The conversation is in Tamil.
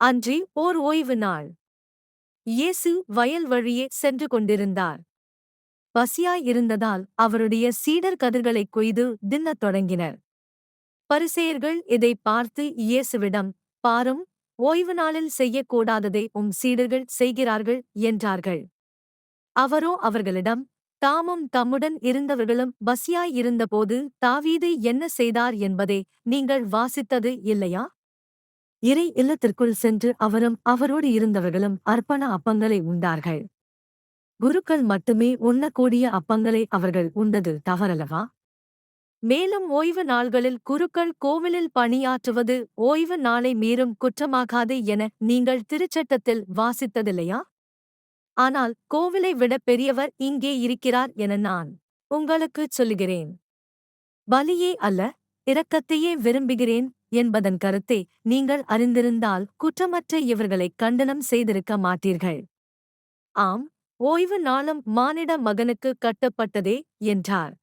அன்றி ஓர் ஓய்வு நாள். இயேசு வயல் வழியே சென்று கொண்டிருந்தார். பசியாயிருந்ததால் அவருடைய சீடர் கதிர்களைக் கொய்து தின்னத் தொடங்கினர். பரிசெயர்கள் இதை பார்த்து இயேசுவிடம் பாரும் ஓய்வு நாளில் செய்யக்கூடாததை உம் சீடர்கள் செய்கிறார்கள் என்றார்கள். அவரோ அவர்களிடம் தாமும் தம்முடன் இருந்தவர்களும் பசியாயிருந்தபோது தாவீது என்ன செய்தார் என்பதை நீங்கள் வாசித்தது இல்லையா? இறை இல்லத்திற்குள் சென்று அவரும் அவரோடு இருந்தவர்களும் அர்ப்பண அப்பங்களை உண்டார்கள். குருக்கள் மட்டுமே உண்ணக்கூடிய அப்பங்களை அவர்கள் உண்டது தவறல்லவா? மேலும் ஓய்வு நாள்களில் குருக்கள் கோவிலில் பணியாற்றுவது ஓய்வு நாளை மீறும் குற்றமாகாது என நீங்கள் திருச்சட்டத்தில் வாசித்ததில்லையா? ஆனால் கோவிலை விட பெரியவர் இங்கே இருக்கிறார் என நான் உங்களுக்குச் சொல்லுகிறேன். பலியே அல்ல இரக்கத்தையே விரும்புகிறேன் என்பதன் கருத்தை நீங்கள் அறிந்திருந்தால் குற்றமற்ற இவர்களைக் கண்டனம் செய்திருக்க மாட்டீர்கள். ஆம் ஓய்வு நாளும் மானிட மகனுக்கு கட்டப்பட்டதே என்றார்.